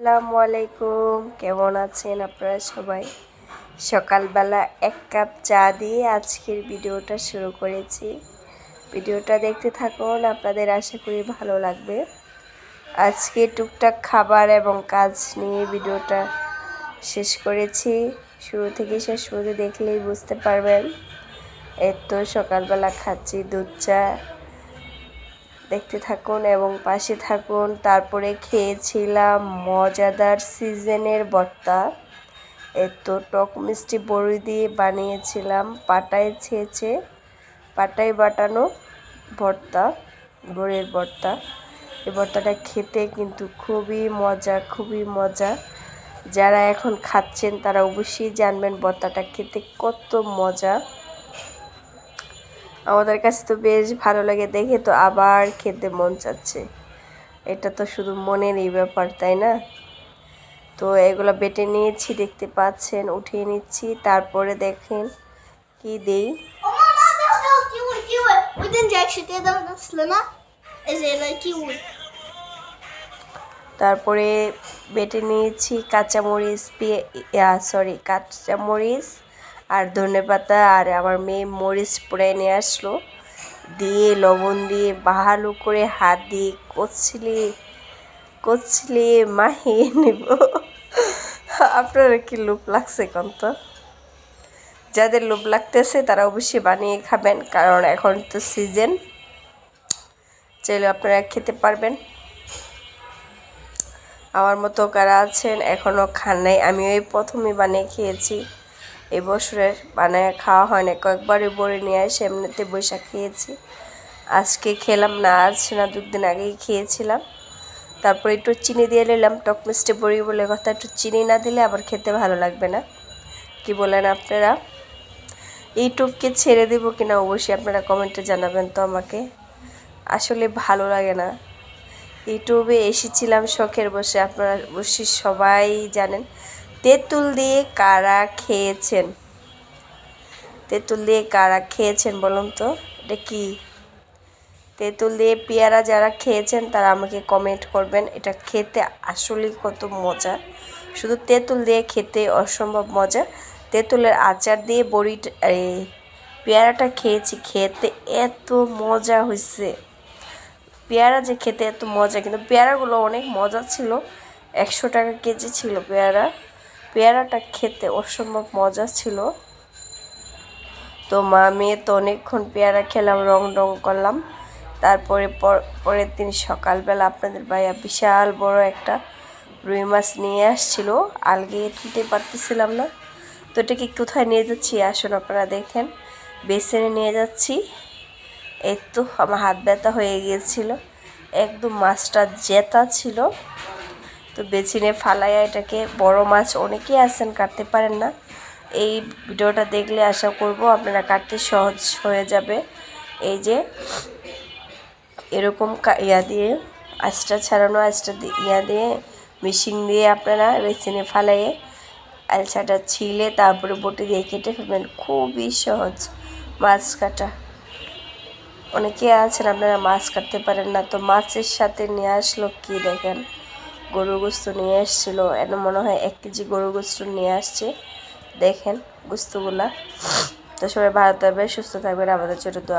আসসালামু আলাইকুম। কেমন আছেন আপনারা সবাই? সকালবেলা এক কাপ চা দিয়ে আজকের ভিডিওটা শুরু করেছি। ভিডিওটা দেখতে থাকুন, আপনাদের আশা করি ভালো লাগবে। আজকে টুকটাক খাবার এবং কাজ নিয়ে ভিডিওটা শেষ করেছি। শুরু থেকে শেষ পর্যন্ত দেখলেই বুঝতে পারবেন। এই তো সকালবেলা খাচ্ছি দুধ চা দেখতে থাকুন এবং পাশে থাকুন। তারপরে খেয়েছিলাম মজাদার সিজনের ভর্তা তো টক মিষ্টি বড়ি দিয়ে বানিয়েছিলাম। পাটায় ছেঁচে, পাটায় বাটানো ভর্তা, বড়ির ভর্তা। এই ভর্তাটা খেতে কিন্তু খুবই মজা খুবই মজা। যারা এখন খাচ্ছেন তারা অবশ্যই জানবেন ভর্তাটা খেতে কত মজা। আমাদের কাছে তো বেশ ভালো লাগে দেখে তো আবার খেতে মন চাচ্ছে। এটা তো শুধু মনেরই ব্যাপার, তাই না? তো এগুলো বেটে নিয়েছি, দেখতে পাচ্ছেন, উঠিয়ে নিচ্ছি। তারপরে দেখেন কি দেই। তারপরে বেটে নিয়েছি কাঁচামরিচ সরি কাঁচামরিচ আর ধনে পাতা আর আমার মেয়ে মরিচ পুড়ে নিয়ে আসলো। দিয়ে লবণ দিয়ে ভালো করে হাত দিয়ে কচলি কচলি মাহিয়ে নেব। আপনারা কি লোভ লাগছে কোন তো যাদের লোভ লাগতেছে তারা অবশ্যই বানিয়ে খাবেন, কারণ এখন তো সিজন চাইলে আপনারা খেতে পারবেন। আমার মতো কারা আছেন এখনও খান নাই আমি ওই প্রথমে বানিয়ে খেয়েছি। এই বছরের বানায় খাওয়া হয় না কয়েকবারই বড়ি নিয়ে আসে এমনিতে বৈশাখ খেয়েছি। আজকে খেলাম না, আজ না দুদিন আগেই খেয়েছিলাম। তারপর একটু চিনি দিয়ে নিলাম, টক মিষ্টি বড়ি বলে কথা, একটু চিনি না দিলে আবার খেতে ভালো লাগবে না। কি বলেন আপনারা? ইউটিউবকে ছেড়ে দেবো কিনা অবশ্যই আপনারা কমেন্টে জানাবেন তো আমাকে। আসলে ভালো লাগে না। ইউটিউবে এসেছিলাম শখের বসে, আপনারা অবশ্যই সবাই জানেন। তেঁতুল দিয়ে কারা খেয়েছেন? তেঁতুল দিয়ে কারা খেয়েছেন বলুন তো? এটা কি? তেঁতুল দিয়ে পেয়ারা যারা খেয়েছেন, তারা আমাকে কমেন্ট করবেন। এটা খেতে আসলেই কত মজা। শুধু তেঁতুল দিয়ে খেতে অসম্ভব মজা। তেঁতুলের আচার দিয়ে বড়ি পেয়ারাটা খেয়েছি, খেতে এত মজা হয়েছে পেয়ারা যে খেতে এত মজা, কিন্তু পেয়ারাগুলো অনেক মজা ছিল। একশো টাকা কেজি ছিল পেয়ারা। পেয়ারাটা খেতে অসম্ভব মজা ছিল। তো মা মেয়ে তো অনেকক্ষণ পেয়ারা খেলাম, রং রং করলাম। তারপরে পরের দিন সকালবেলা আপনাদের ভাইয়া বিশাল বড় একটা রুই মাছ নিয়ে আসছিল। আলগে তুলতে পারতেছিলাম না। তো এটাকে কোথায় নিয়ে যাচ্ছি আসুন আপনারা দেখেন। বেসিনে নিয়ে যাচ্ছি। এই তো আমার হাত ব্যথা হয়ে গিয়েছিল। একদম মাছটা জেতা ছিল। তো বেছিনে ফালাইয়া এটাকে বড় মাছ অনেকেই আছেন, কাটতে পারেন না। এই ভিডিওটা দেখলে আশা করব আপনারা কাটতে সহজ হয়ে যাবে। এই যে এরকম ইয়া দিয়ে, আঁচটা ছাড়ানো আঁচটা ইয়া দিয়ে, মেশিন দিয়ে আপনারা বেসিনে ফালাইয়ে আলসাটা ছিলে, তারপরে বটি দিয়ে কেটে ফেলবেন। খুবই সহজ মাছ কাটা। অনেকে আছেন, আপনারা মাছ কাটতে পারেন না। তো মাছের সাথে নিয়ে আসলো কি দেখেন? গরুর গোস্ত নিয়ে এসেছিল এন মনে হয় এক কেজি গরু গোস্ত নিয়ে আসছে। দেখেন গোস্তগুলা। তো সবাই ভালো থাকবে সুস্থ থাকবেন। আমাদের ছোটো দোয়া